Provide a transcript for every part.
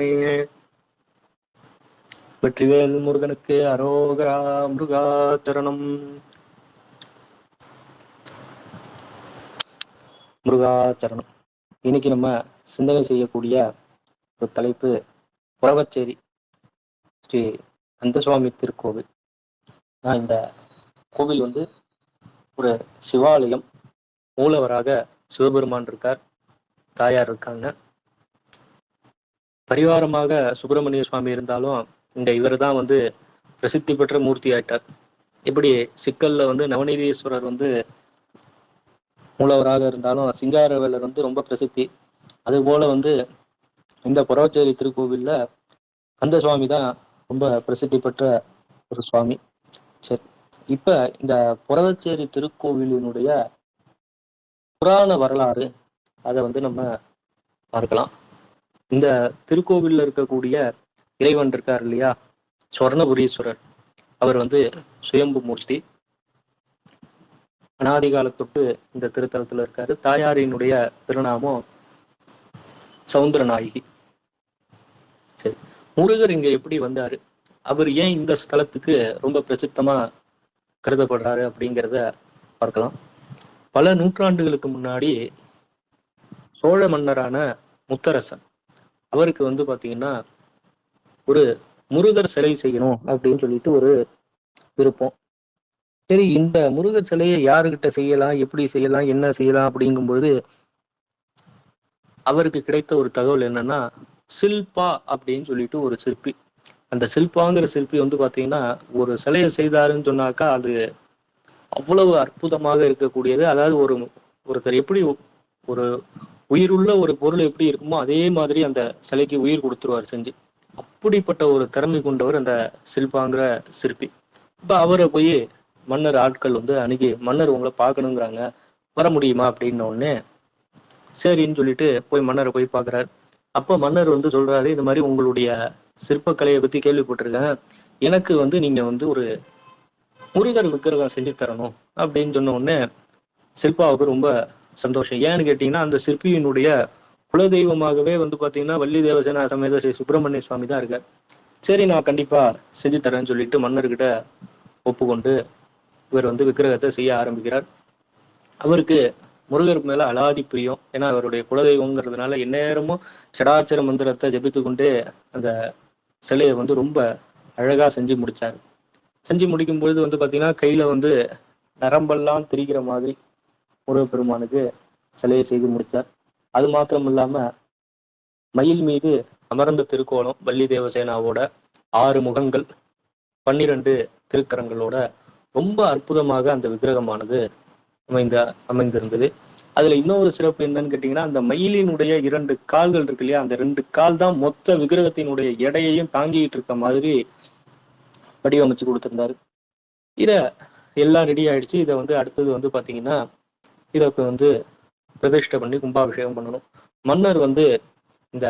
முருகனே. வெற்றிவேல் முருகனுக்கு அரோகரா முருகாச்சரணம் முருகாச்சரணம் இன்னைக்கு நம்ம சிந்தனை செய்யக்கூடிய ஒரு தலைப்பு புறவச்சேரி ஸ்ரீ கந்தசுவாமி திருக்கோவில். நான் இந்த கோவில் வந்து ஒரு சிவாலயம். மூலவராக சிவபெருமான் இருக்கார் தாயார் இருக்காங்க. பரிவாரமாக சுப்பிரமணிய சுவாமி இருந்தாலும் இங்கே இவர் தான் வந்து பிரசித்தி பெற்ற மூர்த்தி ஆயிட்டார் இப்படி சிக்கல்ல வந்து நவநீதீஸ்வரர் வந்து மூலவராக இருந்தாலும் சிங்காரவேலர் வந்து ரொம்ப பிரசித்தி. அது போல வந்து இந்த புறவச்சேரி திருக்கோவில்ல கந்த சுவாமி தான் ரொம்ப பிரசித்தி பெற்ற ஒரு சுவாமி. சரி இப்ப இந்த புறவச்சேரி திருக்கோவிலினுடைய புராண வரலாறு அதை வந்து நம்ம பார்க்கலாம். இந்த திருக்கோவில்ல இருக்கக்கூடிய இறைவன் இருக்கார் இல்லையா? சொர்ணபுரீஸ்வரர். அவர் வந்து சுயம்பு மூர்த்தி. அனாதி காலத்தொட்டு இந்த திருத்தலத்துல இருக்காரு. தாயாரினுடைய திருநாமம் சவுந்தரநாயகி. சரி. முருகர் இங்க எப்படி வந்தாரு? அவர் ஏன் இந்த ஸ்தலத்துக்கு ரொம்ப பிரசித்தமா கருதப்படுறாரு அப்படிங்கிறத பார்க்கலாம். பல நூற்றாண்டுகளுக்கு முன்னாடி சோழ மன்னரான முத்தரசன் அவருக்கு வந்து பாத்தீங்கன்னா ஒரு முருகர் சிலை செய்யணும் அப்படின்னு சொல்லிட்டு ஒரு விருப்பம். சரி இந்த முருகர் சிலையை யாருக்கிட்ட செய்யலாம் எப்படி செய்யலாம் என்ன செய்யலாம் அப்படிங்கும்பொழுது அவருக்கு கிடைத்த ஒரு தகவல் என்னன்னா சில்பா அப்படின்னு சொல்லிட்டு ஒரு சிற்பி. அந்த சில்பாங்கிற சிற்பி வந்து பாத்தீங்கன்னா ஒரு சிலையை செய்தாருன்னு சொன்னாக்கா அது அவ்வளவு அற்புதமாக இருக்கக்கூடியது. அதாவது ஒரு ஒருத்தர் எப்படி ஒரு உயிர் உள்ள ஒரு பொருள் எப்படி இருக்குமோ அதே மாதிரி அந்த சிலைக்கு உயிர் கொடுத்துருவார் செஞ்சு. அப்படிப்பட்ட ஒரு திறமை கொண்டவர் அந்த சில்பாங்கிற சிற்பி. இப்ப அவரை போய் மன்னர் ஆட்கள் வந்து அணுகி மன்னர் உங்களை பார்க்கணுங்கிறாங்க. வர முடியுமா? அப்படின்ன உடனே சரின்னு சொல்லிட்டு போய் மன்னரை போய் பார்க்கறாரு. அப்போ மன்னர் வந்து சொல்றாரு இந்த மாதிரி உங்களுடைய சிற்பக்கலையை பத்தி கேள்விப்பட்டிருக்கேன். எனக்கு வந்து நீங்க வந்து ஒரு முருகர் விக்கிரகம் செஞ்சு தரணும். அப்படின்னு சொன்ன உடனே சில்பாவுக்கு ரொம்ப சந்தோஷம். ஏன்னு கேட்டீங்கன்னா அந்த சிற்பியினுடைய குலதெய்வமாகவே வந்து பாத்தீங்கன்னா வள்ளி தேவசேனா சமேத ஸ்ரீ சுப்பிரமணிய சுவாமி தான் இருக்கார். சரி நான் கண்டிப்பா செஞ்சு தரேன்னு சொல்லிட்டு மன்னர்கிட்ட ஒப்புக்கொண்டு இவர் வந்து விக்கிரகத்தை செய்ய ஆரம்பிக்கிறார். அவருக்கு முருகருக்கு மேல அலாதி பிரியம். ஏன்னா அவருடைய குலதெய்வங்கிறதுனால எந்நேரமும் சடாச்சர மந்திரத்தை ஜபித்து கொண்டு அந்த சிலையை வந்து ரொம்ப அழகா செஞ்சு முடிச்சார். செஞ்சு முடிக்கும் பொழுது வந்து பாத்தீங்கன்னா கையில வந்து நரம்பெல்லாம் திரிகிற மாதிரி முருகப்பெருமானுக்கு சிலையை செய்து முடித்தார். அது மாத்திரம் இல்லாம மயில் மீது அமர்ந்த திருக்கோலம் வள்ளி தேவசேனாவோட ஆறு முகங்கள் பன்னிரண்டு திருக்கரங்களோட ரொம்ப அற்புதமாக அந்த விக்கிரகமானது அமைந்த அமைந்திருந்தது. அதுல இன்னொரு சிறப்பு என்னன்னு கேட்டீங்கன்னா அந்த மயிலினுடைய இரண்டு கால்கள் இருக்கு இல்லையா அந்த ரெண்டு கால் தான் மொத்த விக்கிரகத்தினுடைய எடையையும் தாங்கிட்டு இருக்க மாதிரி வடிவமைச்சு கொடுத்திருந்தாரு. இத எல்லாம் ரெடி ஆயிடுச்சு. இதை வந்து அடுத்தது வந்து பாத்தீங்கன்னா ஹீரோக்கு வந்து பிரதிஷ்டை பண்ணி கும்பாபிஷேகம் பண்ணணும். மன்னர் வந்து இந்த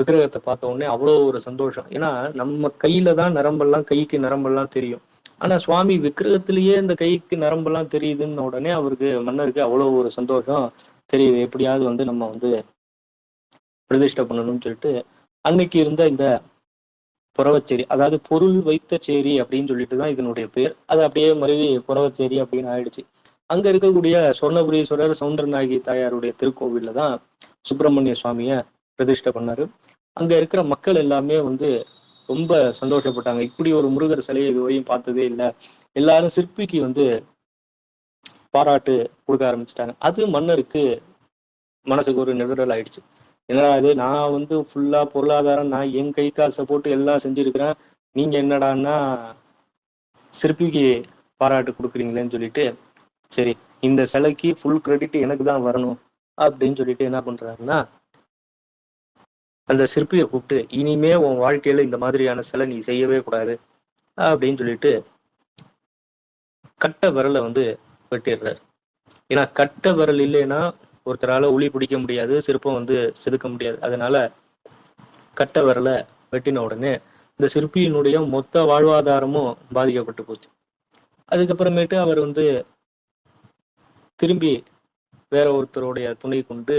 விக்கிரகத்தை பார்த்த உடனே அவ்வளோ ஒரு சந்தோஷம். ஏன்னா நம்ம கையில தான் நரம்பெல்லாம் கைக்கு நரம்பெல்லாம் தெரியும். ஆனா சுவாமி விக்கிரகத்திலேயே இந்த கைக்கு நரம்பெல்லாம் தெரியுதுன்னு உடனே அவருக்கு மன்னருக்கு அவ்வளோ ஒரு சந்தோஷம். தெரியுது எப்படியாவது வந்து நம்ம வந்து பிரதிஷ்டை பண்ணணும்னு சொல்லிட்டு அன்னைக்கு இருந்த இந்த புறவச்சேரி அதாவது பொருள் வைத்த சேரி அப்படின்னு சொல்லிட்டு தான் இதனுடைய பேர். அது அப்படியே மருவி புறவச்சேரி அப்படின்னு ஆயிடுச்சு. அங்க இருக்கக்கூடிய சொர்ணபுரீஸ்வரர் சவுந்தரநாயகி தாயாருடைய திருக்கோவில்ல தான் சுப்பிரமணிய சுவாமிய பிரதிஷ்டை பண்ணாரு. அங்க இருக்கிற மக்கள் எல்லாமே வந்து ரொம்ப சந்தோஷப்பட்டாங்க. இப்படி ஒரு முருகர் சிலையை இதுவரையும் பார்த்ததே இல்லை. எல்லாரும் சிற்பிக்கு வந்து பாராட்டு கொடுக்க ஆரம்பிச்சிட்டாங்க. அது மன்னருக்கு மனசுக்கு ஒரு நெடுடல் ஆயிடுச்சு. என்னடா இது? நான் வந்து ஃபுல்லா பொருளாதாரம் நான் என் கை காசை போட்டு எல்லாம் செஞ்சிருக்கிறேன். நீங்க என்னடான்னா சிற்பிக்கு பாராட்டு கொடுக்குறீங்களேன்னு சொல்லிட்டு சரி இந்த சிலைக்கு ஃபுல் கிரெடிட் எனக்கு தான் வரணும் அப்படின்னு சொல்லிட்டு என்ன பண்றாருன்னா அந்த சிற்பியை கூப்பிட்டு இனிமே உன் வாழ்க்கையில இந்த மாதிரியான சிலை நீ செய்யவே கூடாது அப்படின்னு சொல்லிட்டு கட்ட விரலை வந்து வெட்டிடுறாரு. ஏன்னா கட்ட விரல் இல்லைன்னா ஒருத்தரால உளி பிடிக்க முடியாது சிற்பம் வந்து செதுக்க முடியாது. அதனால கட்ட விரலை வெட்டின உடனே இந்த சிற்பியினுடைய மொத்த வாழ்வாதாரமும் பாதிக்கப்பட்டு போச்சு. அதுக்கப்புறமேட்டு அவர் வந்து திரும்பி வேற ஒருத்தருடைய துணை கொண்டு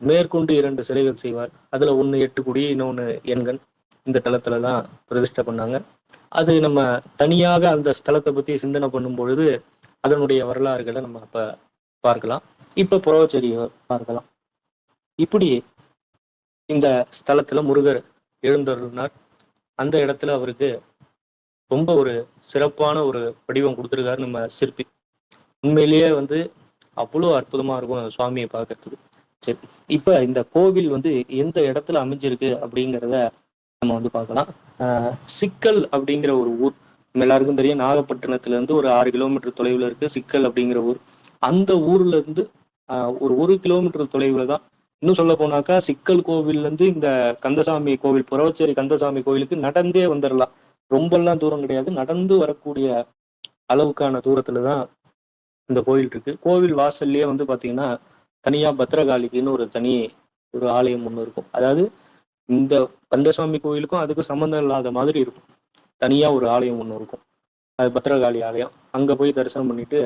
மேற்கொண்டு இரண்டு சிலைகள் செய்வார். அதுல ஒன்று எட்டு குடி இன்னொன்னு எண்கண் இந்த தளத்துல தான் பிரதிஷ்டை பண்ணாங்க. அது நம்ம தனியாக அந்த ஸ்தலத்தை பத்தி சிந்தனை பண்ணும் பொழுது அதனுடைய வரலாறுகளை நம்ம அப்ப பார்க்கலாம். இப்ப புறவச்செடியை பார்க்கலாம். இப்படி இந்த ஸ்தலத்துல முருகர் எழுந்தருளினார். அந்த இடத்துல அவருக்கு ரொம்ப ஒரு சிறப்பான ஒரு வடிவம் கொடுத்துருக்காரு நம்ம சிற்பி. உண்மையிலேயே வந்து அவ்வளோ அற்புதமா இருக்கும் அந்த சுவாமியை பார்க்கறதுக்கு. சரி இப்ப இந்த கோவில் வந்து எந்த இடத்துல அமைஞ்சிருக்கு அப்படிங்கிறத நம்ம வந்து பார்க்கலாம். சிக்கல் அப்படிங்கிற ஒரு ஊர் நம்ம எல்லாருக்கும் தெரியும். நாகப்பட்டினத்துல இருந்து ஒரு ஆறு கிலோமீட்டர் தொலைவுல இருக்கு சிக்கல் அப்படிங்கிற ஊர். அந்த ஊர்ல இருந்து ஒரு ஒரு கிலோமீட்டர் தொலைவுல தான் இன்னும் சொல்ல போனாக்கா சிக்கல் கோவில்ல இருந்து இந்த கந்தசாமி கோவில் புறவச்சேரி கந்தசாமி கோவிலுக்கு நடந்தே வந்துடலாம் ரொம்பலாம் தூரம் கிடையாது. நடந்து வரக்கூடிய அளவுக்கான தூரத்துல தான் இந்த கோயில் இருக்கு. கோவில் வாசல்லையே வந்து பாத்தீங்கன்னா தனியா பத்ரகாளிக்குன்னு ஒரு தனி ஒரு ஆலயம் ஒன்று இருக்கும். அதாவது இந்த கந்தசுவாமி கோவிலுக்கும் அதுக்கு சம்மந்தம் இல்லாத மாதிரி இருக்கும். தனியா ஒரு ஆலயம் ஒன்று இருக்கும். அது பத்ரகாளி ஆலயம். அங்க போய் தரிசனம் பண்ணிட்டு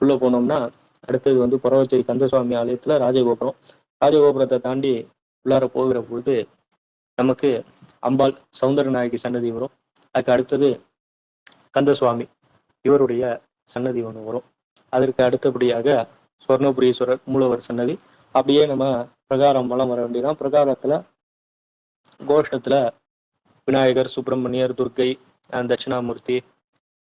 உள்ள போனோம்னா அடுத்தது வந்து புறவச்சேரி கந்தசுவாமி ஆலயத்துல ராஜகோபுரம். ராஜகோபுரத்தை தாண்டி உள்ளார போகிற பொழுது நமக்கு அம்பாள் சௌந்தரநாயகி சன்னதி வரும். அதுக்கு அடுத்தது கந்தசுவாமி. இவருடைய சன்னதி ஒன்று வரும். அதற்கு அடுத்தபடியாக சுவர்ணபுரீஸ்வரர் மூலவர் சன்னதி. அப்படியே நம்ம பிரகாரம் வளம் வர வேண்டியதான் பிரகாரத்துல கோஷ்டத்துல விநாயகர் சுப்பிரமணியர் துர்கை அஹ் தட்சிணாமூர்த்தி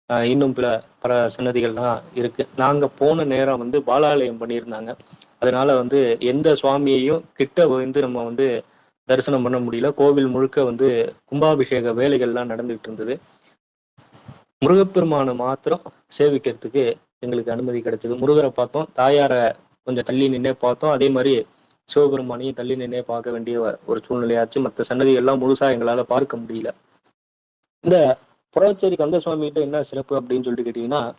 அஹ் இன்னும் பல பல சன்னதிகள்லாம் இருக்கு. நாங்க போன நேரம் வந்து பாலாலயம் பண்ணியிருந்தாங்க. அதனால வந்து எந்த சுவாமியையும் கிட்ட வந்து நம்ம வந்து தரிசனம் பண்ண முடியல. கோவில் முழுக்க வந்து கும்பாபிஷேக வேலைகள்லாம் நடந்துகிட்டு இருந்தது. முருகப்பெருமானை மாத்திரம் சேவிக்கிறதுக்கு எங்களுக்கு அனுமதி கிடைச்சது. முருகரை பார்த்தோம். தாயாரை கொஞ்சம் தள்ளி நின்னே பார்த்தோம். அதே மாதிரி சிவபெருமானையும் தள்ளி நின்னே பார்க்க வேண்டிய ஒரு சூழ்நிலையாச்சு. மற்ற சன்னதிகள்லாம் முழுசா எங்களால பார்க்க முடியல. இந்த புறச்சேரி கந்த சுவாமிகிட்ட என்ன சிறப்பு அப்படின்னு சொல்லிட்டு கேட்டீங்கன்னா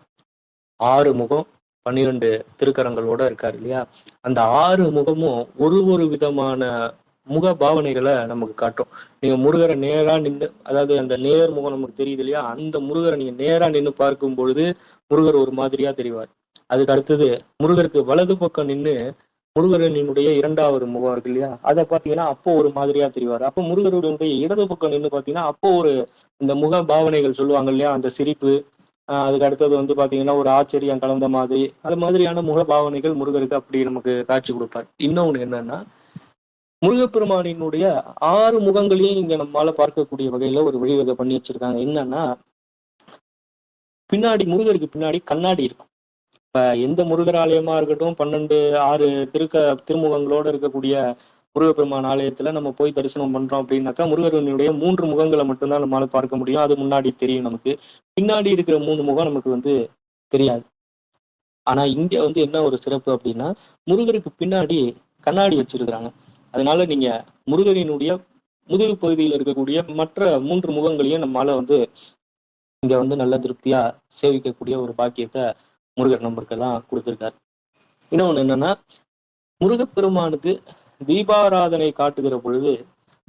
ஆறு முகம் பன்னிரெண்டு திருக்கரங்களோட இருக்காரு இல்லையா? அந்த ஆறு முகமும் ஒரு ஒரு விதமான முக பாவனைகளை நமக்கு காட்டும். நீங்க முருகரை நேரா நின்று அதாவது அந்த நேர் முகம் நமக்கு தெரியுது இல்லையா? அந்த முருகரை நீங்க நேரா நின்று பார்க்கும் பொழுது முருகர் ஒரு மாதிரியா தெரிவார். அதுக்கு அடுத்தது முருகருக்கு வலது பக்கம் நின்று முருகரனினுடைய இரண்டாவது முகம் இருக்கு இல்லையா? அதை பாத்தீங்கன்னா அப்போ ஒரு மாதிரியா தெரிவார். அப்போ முருகருடைய இடது பக்கம் நின்று பாத்தீங்கன்னா அப்போ ஒரு இந்த முக பாவனைகள் சொல்லுவாங்க இல்லையா? அந்த சிரிப்பு அதுக்கு அடுத்தது வந்து பாத்தீங்கன்னா ஒரு ஆச்சரியம் கலந்த மாதிரி அது மாதிரியான முக பாவனைகள் முருகருக்கு அப்படி நமக்கு காட்சி கொடுப்பார். இன்னொன்று என்னன்னா முருகப்பெருமானினுடைய ஆறு முகங்களையும் இங்க நம்மளால பார்க்கக்கூடிய வகையில ஒரு வழிவகை பண்ணி வச்சிருக்காங்க. என்னன்னா பின்னாடி முருகருக்கு பின்னாடி கண்ணாடி இருக்கும். இப்ப எந்த முருகர் ஆலயமா இருக்கட்டும் பன்னெண்டு ஆறு திருக்க திருமுகங்களோட இருக்கக்கூடிய முருகப்பெருமான் ஆலயத்துல நம்ம போய் தரிசனம் பண்றோம் அப்படின்னாக்கா முருகனுடைய மூன்று முகங்களை மட்டும்தான் நம்மளால பார்க்க முடியும். அது முன்னாடி தெரியும் நமக்கு. பின்னாடி இருக்கிற மூணு முகம் நமக்கு வந்து தெரியாது. ஆனா இங்க வந்து என்ன ஒரு சிறப்பு அப்படின்னா முருகருக்கு பின்னாடி கண்ணாடி வச்சிருக்கிறாங்க. அதனால நீங்க முருகனினுடைய முதுகு பகுதியில் இருக்கக்கூடிய மற்ற மூன்று முகங்களையும் நம்மால வந்து இங்க வந்து நல்ல திருப்தியா சேவிக்கக்கூடிய ஒரு பாக்கியத்தை முருகர் நம்பருக்கெல்லாம் கொடுத்திருக்காரு. இன்னொன்னு என்னன்னா முருகப்பெருமானுக்கு தீபாராதனை காட்டுகிற பொழுது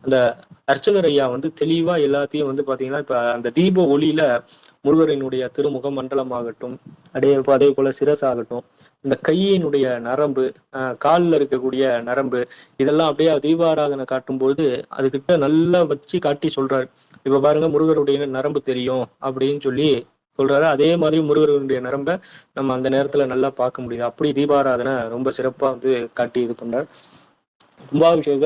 அந்த அர்ச்சகர் ஐயா வந்து தெளிவா எல்லாத்தையும் வந்து பாத்தீங்கன்னா இப்ப அந்த தீப ஒளியில முருகரினுடைய திருமுக மண்டலமாகட்டும் அதே அதே போல சிரசாகட்டும் இந்த கையினுடைய நரம்பு அஹ் காலில் இருக்கக்கூடிய நரம்பு இதெல்லாம் அப்படியே தீபாராதனை காட்டும்போது அதுகிட்ட நல்லா வச்சு காட்டி சொல்றாரு. இப்ப பாருங்க முருகருடைய நரம்பு தெரியும் அப்படின்னு சொல்லி சொல்றாரு. அதே மாதிரி முருகருடைய நரம்ப நம்ம அந்த நேரத்துல நல்லா பார்க்க முடியுது. அப்படி தீபாராதனை ரொம்ப சிறப்பா வந்து காட்டி இது பண்றார் கும்பாபிஷேக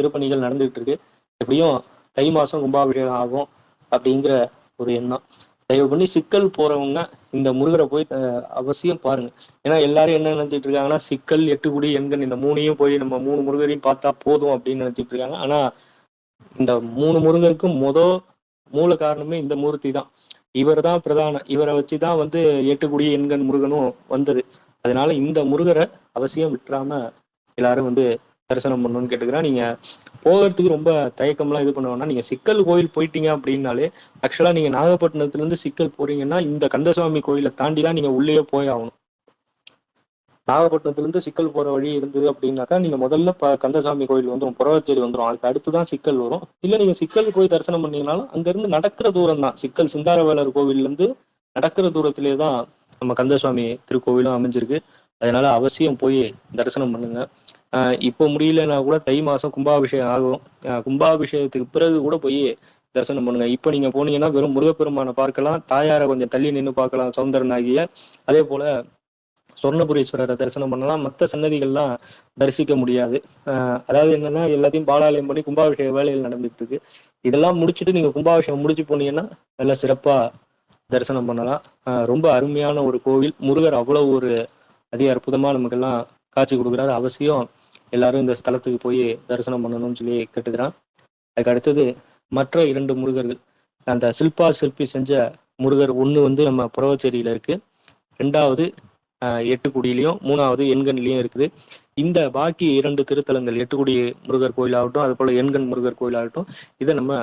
திருப்பணிகள் நடந்துகிட்டு இருக்கு எப்படியும் தை மாசம் கும்பாபிஷேகம் ஆகும் அப்படிங்கிற ஒரு எண்ணம். தயவு பண்ணி சிக்கல் போறவங்க இந்த முருகரை போய் அஹ், அவசியம் பாருங்க. ஏன்னா எல்லாரும் என்ன நினைச்சிட்டு இருக்காங்கன்னா சிக்கல் எட்டுக்குடி எண்கண் இந்த மூணையும் போய் நம்ம மூணு முருகரையும் பார்த்தா போதும் அப்படின்னு நினைச்சிட்டு இருக்காங்க. ஆனா இந்த மூணு முருகருக்கும் முத மூல காரணமே இந்த மூர்த்தி தான். இவர் தான் பிரதான இவரை வச்சுதான் வந்து எட்டுக்குடி எண்கண் முருகனும் வந்தது. அதனால இந்த முருகரை அவசியம் விட்டுறாம எல்லாரும் வந்து தரிசனம் பண்ணணும்னு கேட்டுக்கிறேன். நீங்க போகிறதுக்கு ரொம்ப தயக்கம்லாம் இது பண்ணுவோம்னா நீங்க சிக்கல் கோயில் போயிட்டீங்க அப்படின்னாலே ஆக்சுவலா நீங்க நாகப்பட்டினத்துல இருந்து சிக்கல் போறீங்கன்னா இந்த கந்தசுவாமி கோயிலை தாண்டி தான் நீங்க உள்ளேயே போய் ஆகணும். நாகப்பட்டினத்துல இருந்து சிக்கல் போற வழி இருந்தது அப்படின்னாக்கா நீங்க முதல்ல ப கந்தசாமி கோயில் வந்துடும் புறவச்சேரி வந்துடும் அதுக்கு அடுத்து தான் சிக்கல் வரும். இல்ல நீங்க சிக்கல் போய் தரிசனம் பண்ணீங்கனாலும் அங்க இருந்து நடக்கிற தூரம் தான். சிக்கல் சிந்தாரவேலர் கோவில்ல இருந்து நடக்கிற தூரத்திலே தான் நம்ம கந்தசுவாமி திருக்கோவிலும் அமைஞ்சிருக்கு. அதனால அவசியம் போய் தரிசனம் பண்ணுங்க. இப்போ முடியலன்னா கூட தை மாசம் கும்பாபிஷேகம் ஆகும். கும்பாபிஷேகத்துக்கு பிறகு கூட போய் தரிசனம் பண்ணுங்க. இப்போ நீங்க போனீங்கன்னா வெறும் முருகப்பெருமானை பார்க்கலாம். தாயாரை கொஞ்சம் தள்ளி நின்று பார்க்கலாம் சௌந்தரனாகிய. அதே போல சொர்ணபுரீஸ்வரரை தரிசனம் பண்ணலாம். மற்ற சன்னதிகள்லாம் தரிசிக்க முடியாது. அதாவது என்னன்னா எல்லாத்தையும் பாலாலயம் பண்ணி கும்பாபிஷேக வேலைகள் நடந்துட்டு இருக்கு. இதெல்லாம் முடிச்சுட்டு நீங்க கும்பாபிஷேகம் முடிச்சு போனீங்கன்னா நல்லா சிறப்பா தரிசனம் பண்ணலாம். ரொம்ப அருமையான ஒரு கோவில். முருகர் அவ்வளவு ஒரு அதிக அற்புதமா நமக்கெல்லாம் காட்சி கொடுக்குறாரு. அவசியம் எல்லாரும் இந்த ஸ்தலத்துக்கு போய் தரிசனம் பண்ணணும்னு சொல்லி கேட்டுக்கிறான். அதுக்கு அடுத்தது மற்ற இரண்டு முருகர்கள் அந்த சில்பா சிற்பி செஞ்ச முருகர் ஒன்று வந்து நம்ம புறவச்சேரியில் இருக்கு. ரெண்டாவது ஆஹ் எட்டுக்குடியிலையும் மூணாவது எண்கண்லையும் இருக்குது. இந்த பாக்கி இரண்டு திருத்தலங்கள் எட்டுக்குடி முருகர் கோயிலாகட்டும் அது போல எண்கண் முருகர் கோயிலாகட்டும் இதை நம்ம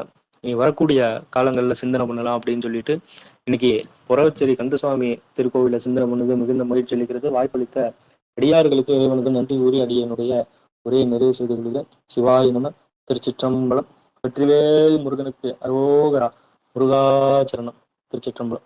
இனி வரக்கூடிய காலங்களில் சிந்தனை பண்ணலாம் அப்படின்னு சொல்லிட்டு இன்னைக்கு புறவச்சேரி கந்தசுவாமி திருக்கோவில சிந்தனை பண்ணது மிகுந்த மகிழ்ச்சி அளிக்கிறது வாய்ப்பளித்த அடியார்களுக்கு இறைவனுக்கு நன்றி கூறி அடியனுடைய ஒரே நிறைவு செய்து கொள்கிறேன் சிவாய நம. திருச்சிற்றம்பலம். வெற்றிவேல் முருகனுக்கு அரோகரா. முருகாச்சரணம் திருச்சிற்றம்பலம்.